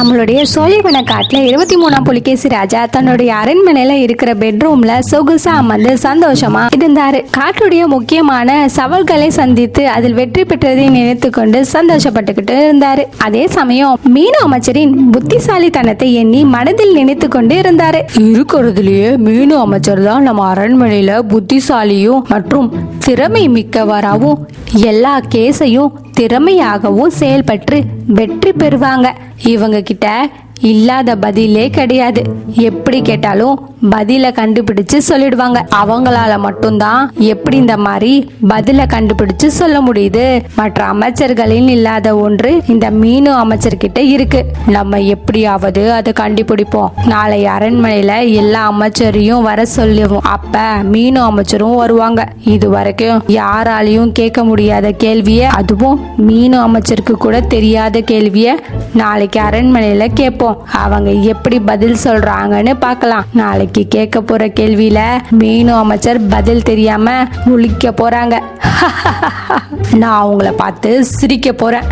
நம்மளுடைய சோழிவன காட்டில் இருபத்தி மூணாம் புலிகேசி ராஜா தன்னுடைய அரண்மனையில இருக்கிற பெட்ரூம்ல சொகுசா அமர்ந்து சந்தோஷமா இருந்தாரு. காட்டுடைய முக்கியமான சவால்களை சந்தித்து அதில் வெற்றி பெற்றதை நினைத்து கொண்டு சந்தோஷப்பட்டுக்கிட்டு இருந்தாரு. அதே சமயம் மீன அமைச்சரின் புத்திசாலித்தனத்தை எண்ணி மனதில் நினைத்து கொண்டு இருந்தாரு. இருக்கிறதுலயே மீனு அமைச்சர் தான் நம்ம அரண்மனையில புத்திசாலியும் மற்றும் திறமை மிக்கவராகவும் எல்லா கேஸையும் திறமையாகவும் செயல்பட்டு வெற்றி பெறுவாங்க. இவங்க கிட்ட இல்லாத பதிலே கிடையாது. எப்படி கேட்டாலும் பதில கண்டுபிடிச்சு சொல்லிடுவாங்க. அவங்களால மட்டும்தான் எப்படி இந்த மாதிரி பதில கண்டுபிடிச்சு சொல்ல முடியுது. மற்ற அமைச்சர்களின் இல்லாத ஒன்று இந்த மீனு அமைச்சர்கிட்ட இருக்கு. நம்ம எப்படியாவது அதை கண்டுபிடிப்போம். நாளை அரண்மனையில எல்லா அமைச்சரையும் வர சொல்லுவோம் அப்ப மீனு அமைச்சரும் வருவாங்க. இது வரைக்கும் யாராலையும் கேட்க முடியாத கேள்விய அதுவும் மீனு அமைச்சருக்கு கூட தெரியாத கேள்விய நாளைக்கு அரண்மனையில கேட்போம். அவங்க எப்படி பதில் சொல்றாங்கன்னு பார்க்கலாம். நாளைக்கு கேட்க போற கேள்வியில மீனு அமைச்சர் பதில் தெரியாம முழிக்க போறாங்க. நான் அவங்கள பார்த்து சிரிக்க போறேன்.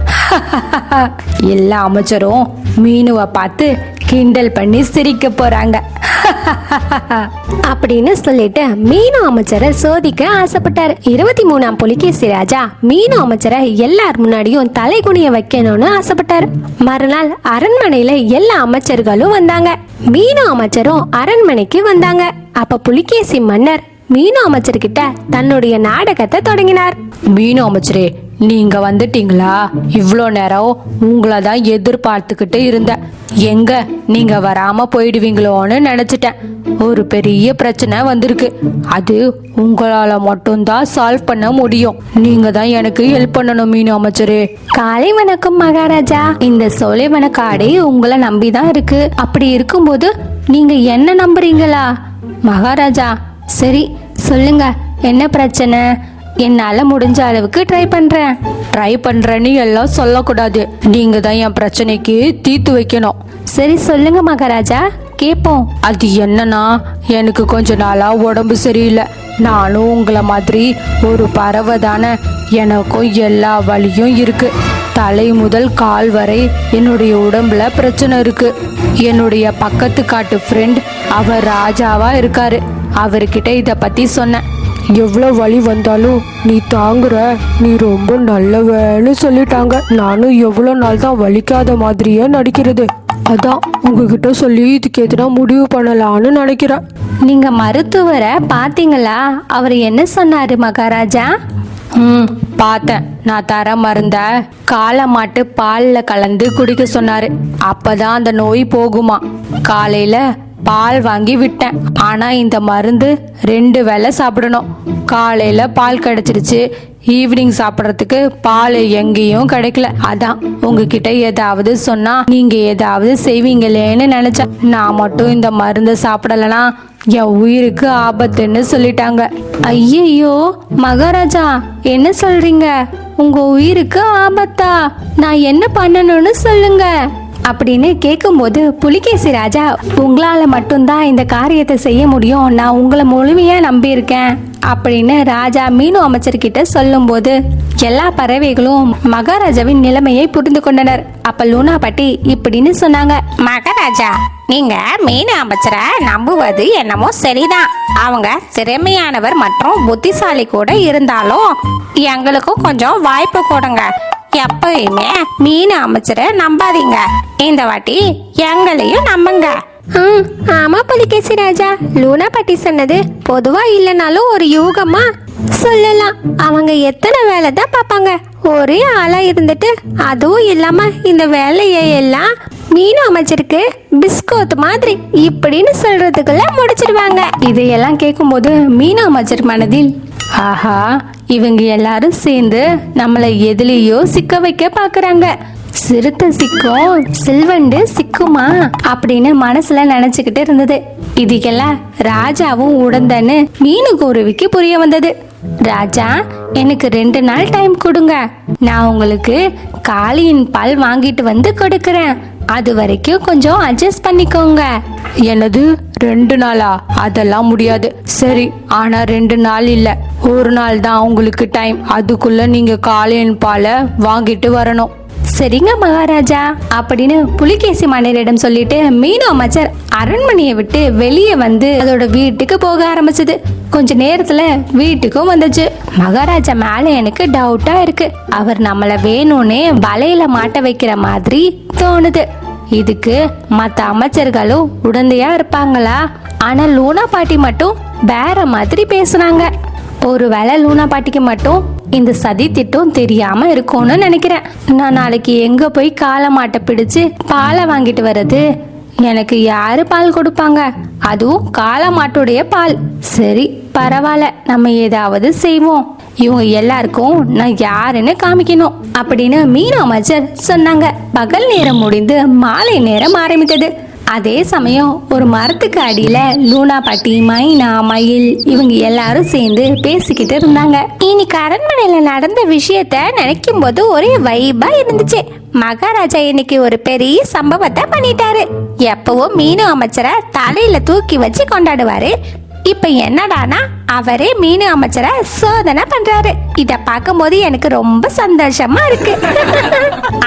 எல்லா அமைச்சரும் மீனுவை பார்த்து கிண்டல் பண்ணி சிரிக்க போறாங்க. அப்படின்னு சொல்லிட்டு மீனு அமைச்சரை சோதிக்க ஆசைப்பட்டார். இருபத்தி மூணாம் புலிகேசி ராஜா மீனு அமைச்சரை எல்லார் முன்னாடியும் தலை குனிய வைக்கணும்னு ஆசைப்பட்டார். மறுநாள் அரண்மனையில எல்லா அமைச்சர்களும் வந்தாங்க. மீனு அமைச்சரும் அரண்மனைக்கு வந்தாங்க. அப்ப புலிகேசி மன்னர் மீனு அமைச்சர்கிட்ட தன்னுடைய நாடகத்தை தொடங்கினார். மீனு அமைச்சரே நீங்க வந்துட்டீங்களா? இவ்வளோ நேரம் உங்களை தான் எதிர்பார்த்துக்கிட்டு இருந்தேன். எங்க நீங்க வராம போயிடுவீங்களோன்னு நினச்சிட்டேன். ஒரு பெரிய பிரச்சனை வந்திருக்கு. அது உங்களால மட்டும்தான் சால்வ் பண்ண முடியும். நீங்க தான் எனக்கு ஹெல்ப் பண்ணணும் மீன் அமைச்சரே. காலை வணக்கம் மகாராஜா. இந்த சோலைவன காடே உங்களை நம்பிதான் இருக்கு. அப்படி இருக்கும்போது நீங்க என்ன நம்புறீங்களா? மகாராஜா சரி சொல்லுங்க. என்ன பிரச்சனை? என்னால முடிஞ்ச அளவுக்கு ட்ரை பண்றேன். ட்ரை பண்றேன்னு எல்லாம் சொல்லக்கூடாது. நீங்க தான் என் பிரச்சனைக்கு தீர்த்து வைக்கணும். சரி சொல்லுங்க மகாராஜா. கேட்போம் அது என்னன்னா எனக்கு கொஞ்ச நாளா உடம்பு சரியில்லை. நானும் உங்களை மாதிரி ஒரு பறவை தானே. எனக்கும் எல்லா வலியும் இருக்கு. தலை முதல் கால் வரை என்னுடைய உடம்புல பிரச்சனை இருக்கு. என்னுடைய பக்கத்து காட்டு ஃப்ரெண்ட் அவர் ராஜாவா இருக்காரு. அவர்கிட்ட இதை பத்தி சொன்னேன். எவ்வளோ வலி வந்தாலும் நீ தாங்குற நீ ரொம்ப நல்லவன்னு சொல்லிட்டாங்க. நானும் எவ்வளோ நாள் தான் வலிக்காத மாதிரியே நடிக்கிறது. அதான் உங்ககிட்ட சொல்லி இதுக்கு எதுனா முடிவு பண்ணலான்னு நினைக்கிறேன். நீங்க மருத்துவரை பாத்தீங்களா அவர் என்ன சொன்னாரு மகாராஜா? ம் பார்த்தேன். நான் தர மருந்த காளை மாட்டு பாலில் கலந்து குடிக்க சொன்னார். அப்போ தான் அந்த நோய் போகுமா. காலையில் பால் வாங்கி விட்டேன். ஆனால் இந்த மருந்து ரெண்டு வேளை சாப்பிடணும். காலையில் பால் கிடச்சிருச்சு. ஈவினிங் சாப்பிட்றதுக்கு பால் எங்கேயும் கிடைக்கல. அதான் உங்ககிட்ட ஏதாவது சொன்னால் நீங்கள் ஏதாவது செய்வீங்களேன்னு நினச்சேன். நான் மட்டும் இந்த மருந்தை சாப்பிடலனா என் உயிருக்கு ஆபத்துன்னு சொல்லிட்டாங்க. ஐயையோ மகாராஜா என்ன சொல்றீங்க? உங்க உயிருக்கு ஆபத்தா? நான் என்ன பண்ணணும்னு சொல்லுங்க. அப்படின்னு கேட்கும்போது புலிகேசி ராஜா உங்களால் மட்டும்தான் இந்த காரியத்தை செய்ய முடியும். நான் உங்களை முழுமையாக நம்பியிருக்கேன். அப்படின்னு ராஜா மீனு அமைச்சர்கிட்ட சொல்லும்போது எல்லா பறவைகளும் மகாராஜாவின் நிலைமையை புரிந்து கொண்டனர். அப்ப லூனா பாட்டி இப்படின்னு சொன்னாங்க. மகாராஜா நீங்க மீன் அமைச்சரை நம்புவது என்னமோ சரிதான். அவங்க திறமையானவர் மற்றும் புத்திசாலி கூட இருந்தாலும் எங்களுக்கும் கொஞ்சம் வாய்ப்பு கொடுங்க. எப்பயுமே மீன் அமைச்சரை நம்பாதீங்க. இந்த வாட்டி எங்களையும் நம்புங்க. ம், ஆமா புலிகேசி ராஜா. லூனா பாட்டி சொன்னது பொதுவா இல்லைனாலும் ஒரு யூகமா? சொல்லலாம். அவங்க எத்தனை வேலை தான் பார்ப்பாங்க. ஒரே ஆளா இருந்துட்டு அதுவும் இல்லாம இந்த வேலையை எல்லாம் மீன் அமைச்சிருக்கு பிஸ்கோத் மாதிரி இப்படின்னு சொல்றதுக்குள்ள முடிச்சிடுவாங்க. இதையெல்லாம் கேட்கும்போது மீன் அமைச்சர் மனதில் ஆஹா இவங்க எல்லாரும் சேர்ந்து நம்மளை எதுலேயோ சிக்க வைக்க பாக்குறாங்க. சிறுத்தை சிக்கும் சில்வண்டு சிக்குமா அப்படின்னு மனசுல நினைச்சுக்கிட்டு இருந்தது. இதுக்கெல்லாம் ராஜாவும் உடந்தன்னு மீனு குருவிக்கு புரிய வந்தது. ராஜா எனக்கு ரெண்டு நாள் டைம் கொடுங்க. நான் உங்களுக்கு காளியின் பால் வாங்கிட்டு வந்து கொடுக்கறேன். அது வரைக்கும் கொஞ்சம் அட்ஜஸ்ட் பண்ணிக்கோங்க. என்னது? ரெண்டு நாளா? அதெல்லாம் முடியாது. சரி ஆனா ரெண்டு நாள் இல்ல. ஒரு நாள் தான் உங்களுக்கு டைம் அதுக்குள்ள நீங்க காலையின் பாலை வாங்கிட்டு வரணும். சரிங்க மகாராஜா. அப்படின்னு புலிகேசி மன்னரிடம் சொல்லிட்டு மீனு அமைச்சர் அரண்மனையை விட்டு வெளியே வந்து அதோட வீட்டுக்கு போக ஆரம்பிச்சது. கொஞ்ச நேரத்துல வீட்டுக்கும் வந்துச்சு. மகாராஜா மேல எனக்கு டவுட்டா இருக்கு. அவர் நம்மள வேணும்னே வலையில மாட்ட வைக்கிற மாதிரி தோணுது. இதுக்கு மற்ற அமைச்சர்களும் உடந்தையா இருப்பாங்களா? ஆனா லூனா பாட்டி மட்டும் வேற மாதிரி பேசுனாங்க. ஒருவேளை லூனா பாட்டிக்கு மட்டும் இந்த சதி திட்டம் தெரியாம இருக்கும்னு நினைக்கிறேன். நான் நாளைக்கு எங்க போய் காளை மாட்டை பிடிச்சு பாலை வாங்கிட்டு வர்றது? எனக்கு யாரு பால் கொடுப்பாங்க? அதுவும் காளை மாட்டுடைய பால். சரி பரவாயில்ல நம்ம ஏதாவது செய்வோம். இவங்க எல்லாருக்கும் நான் யாருன்னு காமிக்கணும் அப்படின்னு மீன அமைச்சர் சொன்னாங்க. பகல் நேரம் முடிந்து மாலை நேரம் ஆரம்பித்தது. அதே சமயம் ஒரு மரத்துக்கு அடியில லூனா பாட்டி மைனா மயில் இவங்க எல்லாரும் சேர்ந்து பேசிக்கிட்டு இருந்தாங்க. இன்னைக்கு அரண்மனையில நடந்த விஷயத்த நினைக்கும் போது ஒரே வைபா இருந்துச்சு. மகாராஜா இன்னைக்கு ஒரு பெரிய சம்பவத்தை பண்ணிட்டாரு. எப்பவும் மீனு அமைச்சரை தலையில தூக்கி வச்சு கொண்டாடுவாரு. இப்ப என்னடானா அவரே மீன் அமைச்சரை சோதனை பண்றாரு. இத பார்க்கும்போது எனக்கு ரொம்ப சந்தோஷமா இருக்கு.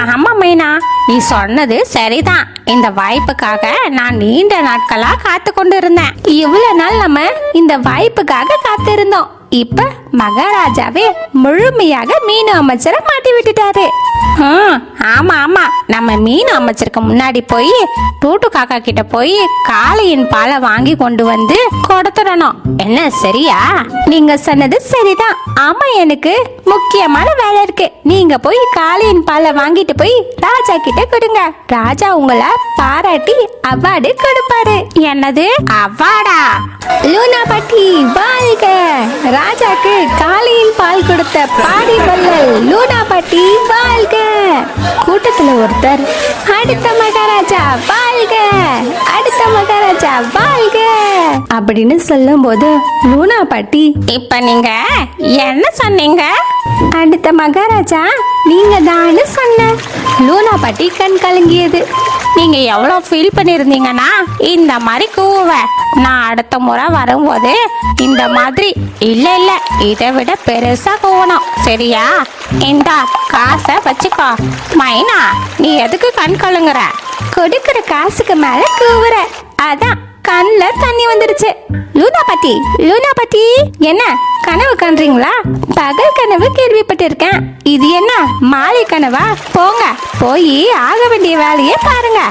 ஆமா மைனா நீ சொன்னது சரிதான். இந்த வாய்ப்புக்காக நான் நீண்ட நாட்களா காத்து கொண்டு இருந்தேன் இவ்வளவு நாள் நம்ம இந்த வாய்ப்புக்காக காத்திருந்தோம். இப்ப மகாராஜாவே முழுமையாக மீனு அமைச்சரை மாட்டி விட்டுட்டாரு ஆமா ஆமா. நம்ம மீன் அமைச்சருக்கு முன்னாடி போய் டூட்டு காக்கா கிட்ட போய் காளையின் பாலை வாங்கி கொண்டு வந்து கொடுத்துடணும். என்ன சரியா? நீங்க சொன்னது சரிதான். ஆமா எனக்கு முக்கியமான வேலை இருக்கு. நீங்க போய் காளையின் பாலை வாங்கிட்டு போய் ராஜா கிட்ட கொடுங்க. ராஜா உங்களை பாராட்டி அவார்டு கொடுப்பாரு. என்னது? அவாடா லூனா பாட்டி வாழ்க. ராஜாக்கு காலையில் பால் கொடுத்த பாடி பல்லல் லூனா பாட்டி வாழ்க. கூட்டத்தில் ஒருத்தர் அடுத்த மகாராஜா வாழ்க. அடுத்த மகாராஜா வாழ்க. அப்படின்னு சொல்லும்போது லூனா பாட்டி இப்ப நீங்க என்ன சொன்னீங்க? அடுத்த மகாராஜா நீங்க தான்னு சொன்ன. லூனா பாட்டி கண் கலங்கியது. நீங்க எவ்வளவு ஃபீல் பண்ணிருந்தீங்கன்னா இந்த மாதிரி கூவுவேன் நான் அடுத்த முறை வரும்போது இந்த மாதிரி இல்ல இல்ல இதை விட பெருசா கூவணும். சரியா? இந்தா காசை வச்சுக்கோ. மைனா நீ எதுக்கு கண் கழுங்குற கொடுக்கிற காசுக்கு மேல கூவுற. அதான் கண்ணுல தண்ணி வந்துருச்சு. லூனா பாட்டி லூனா பாட்டி என்ன? கனவு காண்றீங்களா? பகல் கனவு கேள்விப்பட்டிருக்கேன். இது என்ன? மாலை கனவா? போங்க போய் ஆக வேண்டிய வேலையை பாருங்க.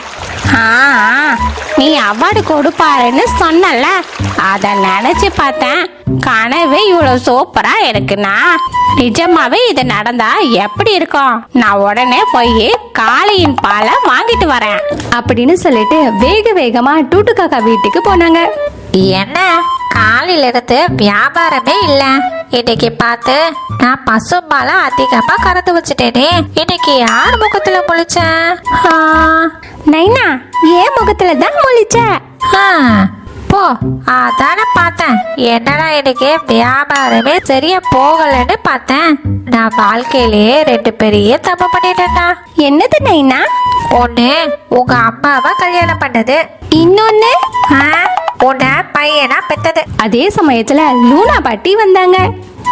நீ அவார்டு கொடுப்பாருன்னு சொன்னல அத நினைச்சு பார்த்தேன். கனவே இவ்வளவு சூப்பரா இருக்குன்னா நிஜமாவே இது நடந்தா எப்படி இருக்கும்? நான் உடனே போய் காளையின் பாலை வாங்கிட்டு வரேன். அப்படின்னு சொல்லிட்டு வேக வேகமா டூட்டு காக்கா வீட்டுக்கு போனாங்க. என்ன? காலையில இருந்து வியாபாரமே இல்ல. இன்னைக்கு பார்த்து நான் பசும்பாலை அதிகமா கறந்து வச்சுட்டேனே. இன்னைக்கு யார் முகத்துல முழிச்சேன் நைனா ஏன் முகத்துல தான் முழிச்ச? ஆ, போ. அதானே பார்த்தேன். என்னடா இன்னைக்கு வியாபாரமே சரியா போகலன்னு பார்த்தேன். நான் வாழ்க்கையிலேயே ரெண்டு பெரிய தப்பு பண்ணிட்டேன்டா. என்னது நைனா? ஒண்ணு உங்க அம்மாவை கல்யாணம் பண்ணது. இன்னொன்னு? ஆ, உன்னை பையனா பெத்தது. அதே சமயத்துல லூனா பாட்டி வந்தாங்க.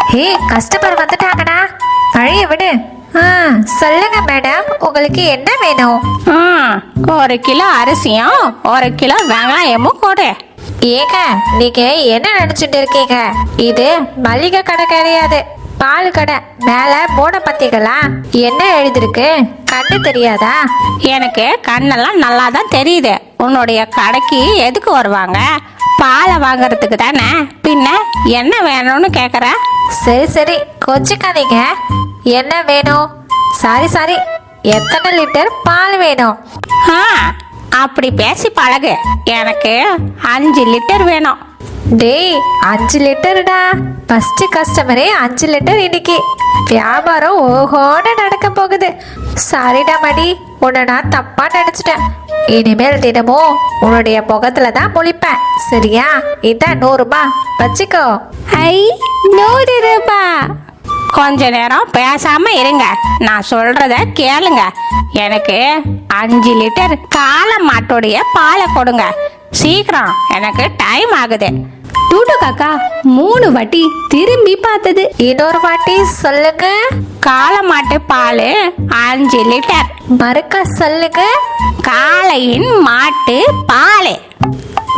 ஹே கஸ்டமர் வந்துட்டாங்கடா. வழிய விடு. ஆ சொல்லுங்க மேடம் உங்களுக்கு என்ன வேணும்? ஒரு கிலோ அரிசியும் ஒரு கிலோ வெங்காயமும் கொடு. ஏங்க நீங்க என்ன நினைச்சிட்டு இருக்கீங்க? இது மளிகை கடை கிடையாது. பால் கடை. மேல போன பத்திகளா? என்ன எழுதிருக்கு? கண்ணு தெரியாதா? எனக்கு கண்ணெல்லாம் நல்லா தான் தெரியுது. உன்னுடைய கடைக்கு எதுக்கு வருவாங்க? பாலை வாங்குறதுக்கு தானே? பின்ன என்ன வேணும்னு கேட்குற சரி சரி. கொச்சிக்காதீங்க. என்ன வேணும்? சாரி சாரி எத்தனை லிட்டர் பால் வேணும்? ஆ அப்படி பேசி பழகு. எனக்கு அஞ்சு லிட்டர் வேணும். டேய் அஞ்சு லிட்டருடா. ஃபர்ஸ்ட் கஸ்டமரே அஞ்சு லிட்டர் இன்னைக்கு. வியாபாரம் ஓஹோன்னு நடக்க போகுது. சாரிடா மடி உன்னை நான் தப்பா நினைச்சிட்டேன். இனிமேல் தினமும் உன்னுடைய முகத்துல தான் முழிப்பேன். சரியா? இதான் நூறுபா. வச்சுக்கோ. ஐ நூறு ரூபாய் கொஞ்ச நேரம் பேசாம இருங்க. நான் சொல்றத கேளுங்க. எனக்கு அஞ்சு லிட்டர் காளை மாட்டுடைய பாலை கொடுங்க. சீக்கிரம். எனக்கு டைம் ஆகுது. டூட்டு காக்கா மூணு வாட்டி திரும்பி பார்த்தது. இன்னொரு வாட்டி சொல்லுங்க. காளமாட்டு பால் அஞ்சு லிட்டர். மறுக்கா சொல்லுங்க. காளையின் மாட்டு பால்.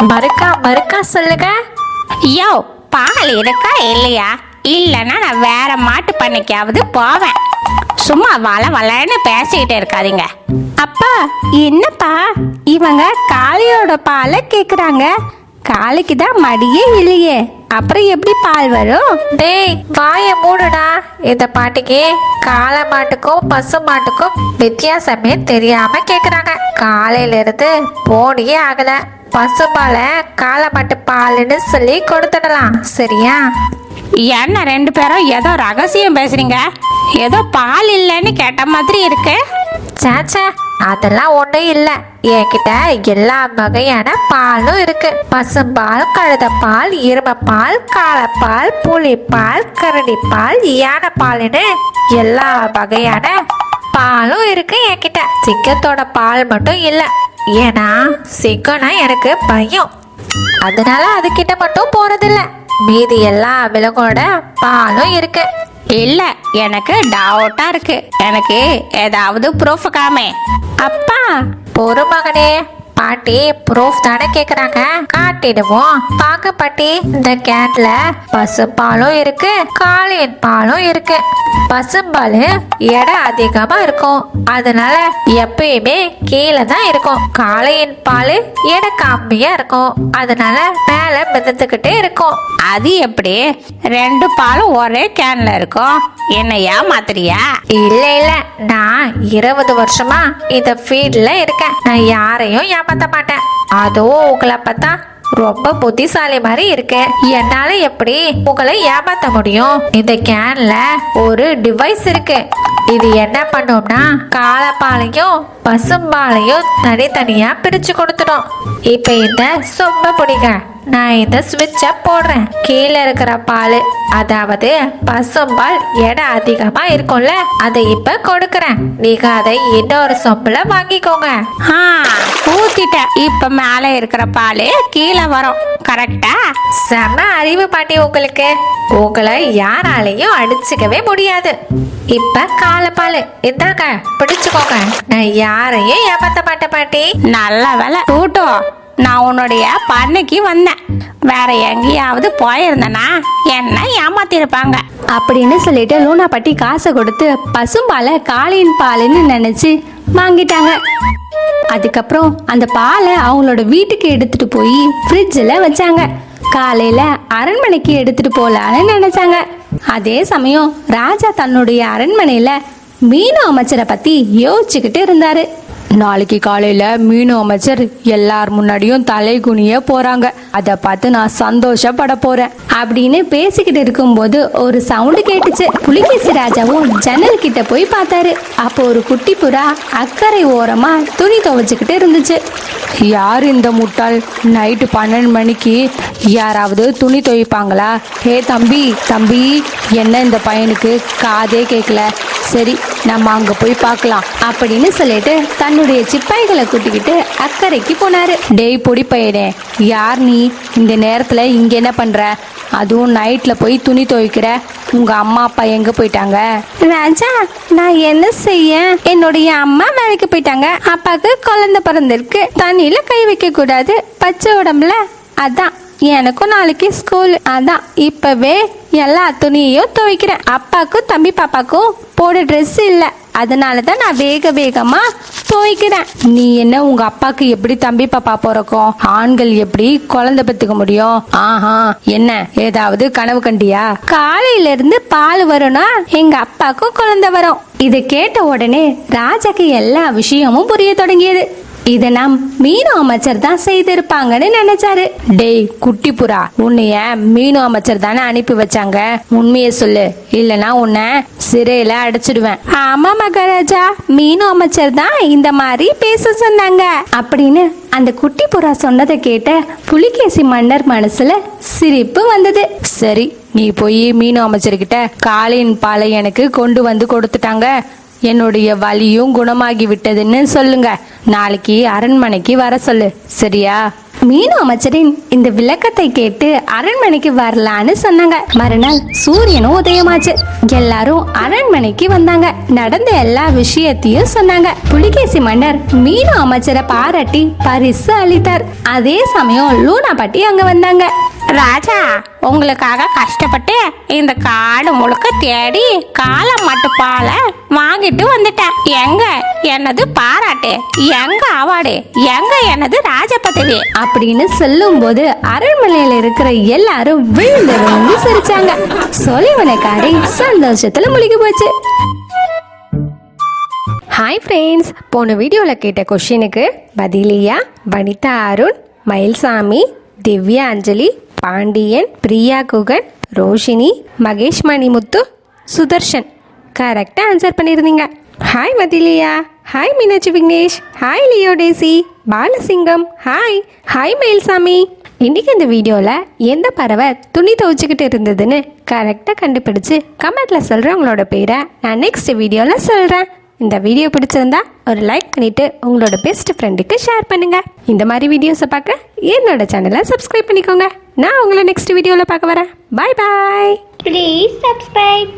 மறுக்கா மறுக்கா சொல்லுங்க. யோ பால் இருக்கா இல்லையா? இல்லைன்னா நான் வேற மாட்டு பண்ணைக்காவது போவேன். சும்மா வள வளன்னு பேசிக்கிட்டு இருக்காதீங்க. அப்பா என்னப்பா? இவங்க காளியோட பாலை கேட்குறாங்க காளைக்கு தான் மடியே இல்லையே. அப்புறம் எப்படி பால் வரும்? டேய் வாய மூடுடா. இந்த பாட்டிக்கு காளை மாட்டுக்கும் பசு மாட்டுக்கும் வித்தியாசமே தெரியாம கேக்குறாங்க. காலையில இருந்து போனியே ஆகல பசுபாலை காளை மாட்டு பாலுன்னு சொல்லி கொடுத்துடலாம். சரியா? என்ன ரெண்டு பேரும் ஏதோ ரகசியம் பேசுறீங்க? ஏதோ பால் இல்லைன்னு கேட்ட மாதிரி இருக்கு. சாச்சா அதெல்லாம் ஒன்றும் இல்லை. என்கிட்ட எல்லா வகையான பாலும் இருக்கு. பசும்பால் கழுதப்பால் எருமைப்பால் காளைப்பால் பால் கரடிப்பால் யானைப்பால்னு எல்லா வகையான பாலும் இருக்கு என்கிட்ட. சிக்கத்தோட பால் மட்டும் இல்லை. ஏன்னா சிங்கம்னா எனக்கு பயம். அதனால அதுக்கிட்ட மட்டும் போறதில்ல மீதி எல்லா விலங்கோட பாலும் இருக்கு. இல்ல எனக்கு டவுட்டா இருக்கு. எனக்கு ஏதாவது ப்ரூஃப் காமே. அப்பா பொறு மகனே. பாட்டி ப்ரூஃப் தானே கேக்குறாங்க. காட்டிடுவோம். பாக்க பாட்டி இந்த கேன்ல பசுப்பாலும் இருக்கு காளையின் பாலும் இருக்கு. பசும்பால் எடை அதிகமா இருக்கும். அதனால எப்பயுமே கீழே தான் இருக்கும். காளையின் பால் எடை கம்மியா இருக்கும். அதனால மேல மிதந்துக்கிட்டே இருக்கும். அது எப்படி? ரெண்டு பாலும் ஒரே கேன்ல இருக்கும். என்ன ஏமாத்துறியா இல்ல இல்ல. நான் இருபது வருஷமா இந்த ஃபீல்ட்ல இருக்கேன். நான் யாரையும் ஏமாத்த மாட்டேன். அதுவும் உங்களை பார்த்தா ரொம்ப புத்திசாலி மாதிரி இருக்கு. என்னால எப்படி உங்களை ஏமாத்த முடியும்? இந்த கேன்ல ஒரு டிவைஸ் இருக்கு. இது என்ன பண்ணும்னா காலப்பாலையும் பசும்பாலையும் தனித்தனியா பிரிச்சு கொடுத்துடும். இப்ப இந்த சொம்ப பிடிங்க. நான் இந்த சுவிட்சை போடுறேன். கீழே இருக்கிற பால் அதாவது பசும்பால் எடை அதிகமா இருக்கும்ல அதை இப்ப கொடுக்கறேன். நீங்க அதை இன்னொரு சொம்புல வாங்கிக்கோங்க. ஆ ஊத்திட்டேன். இப்ப மேல இருக்கிற பால் கீழே வரும். கரெக்டா செம அறிவு பாட்டி உங்களுக்கு. உங்களை யாராலையும் அடிச்சுக்கவே முடியாது. இப்ப காலப்பால் இந்தாங்க பிடிச்சுக்கோங்க. நான் யாரையும் ஏமாத்த மாட்டேன் பாட்டி. நல்ல வேலை. டூட்டோ நான் உன்னுடைய பண்ணைக்கு வந்தேன். வேற எங்கேயாவது போயிருந்தனா என்ன ஏமாத்திருப்பாங்க. அப்படின்னு சொல்லிட்டு லூனா பட்டி காசை கொடுத்து பசும்பாலை காளையின் பாலுன்னு நினைச்சு வாங்கிட்டாங்க. அதுக்கப்புறம் அந்த பாலை அவங்களோட வீட்டுக்கு எடுத்துட்டு போய் ஃப்ரிட்ஜில் வச்சாங்க. காலையில அரண்மனைக்கு எடுத்துட்டு போலான்னு நினைச்சாங்க. அதே சமயம் ராஜா தன்னுடைய அரண்மனையில மீனு அமைச்சரை பத்தி யோசிச்சுக்கிட்டு இருந்தாரு. நாளைக்கு காலையில மீனு அமைச்சர் எல்லார் முன்னாடியும் தலை குனிய போறாங்க. அதை பார்த்து நான் சந்தோஷப்பட போறேன். அப்படின்னு பேசிக்கிட்டு இருக்கும்போது ஒரு சவுண்டு கேட்டுச்சு. புலிகேசி ராஜாவும் ஜன்னல் கிட்ட போய் பார்த்தாரு. அப்போ ஒரு குட்டி புறா அக்கறை ஓரமா துணி துவைச்சுக்கிட்டு இருந்துச்சு. யார் இந்த முட்டாள்? நைட்டு பன்னெண்டு மணிக்கு யாராவது துணி துவைப்பாங்களா? ஹே தம்பி தம்பி என்ன இந்த பையனுக்கு காதே கேட்கல சரி நம்ம அங்க போய் பார்க்கலாம். அப்படின்னு சொல்லிட்டு தன்னுடைய சிப்பாய்களை கூட்டிக்கிட்டு அக்கறைக்கு போனாரு. டேய் பொடி பையனே யார் நீ? இந்த நேரத்துல இங்க என்ன பண்ற? அதுவும் நைட்ல போய் துணி துவைக்கிற? உங்க அம்மா அப்பா எங்க போயிட்டாங்க? ராஜா நான் என்ன செய்ய? என்னுடைய அம்மா வேலைக்கு போயிட்டாங்க. அப்பாவுக்கு குழந்தை பிறந்திருக்கு. தண்ணியில கை வைக்க கூடாது. பச்சை உடம்புல? அதான் எனக்கும் நாளைக்கு ஸ்கூல். அதான் இப்பவே எல்லா துணியையும் துவைக்கிறேன். அப்பாக்கும் தம்பி பாப்பாக்கும் போட ட்ரெஸ் இல்லை. அதனால தான் நான் வேக வேகமா போய்க்கிறேன். நீ என்ன உங்க அப்பாக்கு எப்படி தம்பி பாப்பா பிறக்கும்? ஆண்கள் எப்படி குழந்தை பெத்துக்க முடியும்? ஆஹா என்ன? ஏதாவது கனவு கண்டியா? காலையில இருந்து பால் வரும்னா எங்க அப்பாக்கும் குழந்தை வரும். இதை கேட்ட உடனே ராஜாக்கு எல்லா விஷயமும் புரிய தொடங்கியது. இதை நாம் மீனு அமைச்சர் தான் செய்திருப்பாங்கன்னு நினைச்சாரு. டேய் குட்டி புறா உன்னைய மீனு அமைச்சர் தானே அனுப்பி வச்சாங்க? உண்மையை சொல்லு. இல்லனா உன்னை சிறையில அடைச்சிடுவேன். ஆமா மகாராஜா. மீனு அமைச்சர் தான் இந்த மாதிரி பேச சொன்னாங்க. அப்படின்னு அந்த குட்டி புறா சொன்னதை கேட்ட புலிகேசி மன்னர் மனசுல சிரிப்பு வந்தது. சரி நீ போய் மீனு அமைச்சர்கிட்ட காளையின் பாலை எனக்கு கொண்டு வந்து கொடுத்துட்டாங்க. என்னுடைய வலியும் குணமாகி விட்டதுன்னு சொல்லுங்க. நாளைக்கு அரண்மனைக்கு வர சொல்லு. சரியா? மீனு அமைச்சரின் இந்த விளக்கத்தை கேட்டு அரண்மனைக்கு வரலான்னு சொன்னாங்க. மறுநாள் சூரியனும் உதயமாச்சு. எல்லாரும் அரண்மனைக்கு வந்தாங்க. நடந்த எல்லா விஷயத்தையும் சொன்னாங்க. புலிகேசி மன்னர் மீனு அமைச்சரை பாராட்டி பரிசு அளித்தார். அதே சமயம் லூனா பாட்டி அங்க வந்தாங்க. ராஜா உங்களுக்காக கஷ்டப்பட்டு இந்த காடு முழுக்க தேடி காலம் மட்டு பாலை வாங்கிட்டு வந்துட்டேன். எங்க என்னது பாராட்டு எங்க அவார்டு எங்க என்னது ராஜ பதவி? அப்படின்னு சொல்லும்போது அரண்மனையில இருக்கிற எல்லாரும் விழுந்து விழுந்து சிரிச்சாங்க. சொலிவனக்காரி சந்தோஷத்துல முழுகி போச்சு. ஹாய் ஃப்ரெண்ட்ஸ் போன வீடியோவில் கேட்ட கொஷினுக்கு பதிலியா வனிதா அருண் மயில்சாமி திவ்யா அஞ்சலி பாண்டியன் பிரியா குகன் ரோஷினி மகேஷ் மணிமுத்து சுதர்ஷன். கரெக்டாக ஆன்சர் பண்ணியிருந்தீங்க hi Mathiliya. Hi Meenakshi Vignesh. Hi Leo Daisy. Balasingam. Hi hi Mayilsamy. இன்றைக்கி இந்த வீடியோவில் எந்த பறவை துணி துவைச்சிக்கிட்டு இருந்ததுன்னு கரெக்டாக கண்டுபிடிச்சு கமெண்ட்டில் சொல்கிறவங்களோட பேரை நான் நெக்ஸ்ட் வீடியோவில் சொல்கிறேன் இந்த வீடியோ பிடிச்சிருந்தா ஒரு லைக் பண்ணிவிட்டு உங்களோட பெஸ்ட் ஃப்ரெண்டுக்கு ஷேர் பண்ணுங்கள் இந்த மாதிரி வீடியோஸை பார்க்க என்னோட சேனலை சப்ஸ்கிரைப் பண்ணிக்கோங்க. நான் உங்களை நெக்ஸ்ட் வீடியோவில் பார்க்க வரேன். பாய் பாய் ப்ளீஸ் சப்ஸ்கிரைப்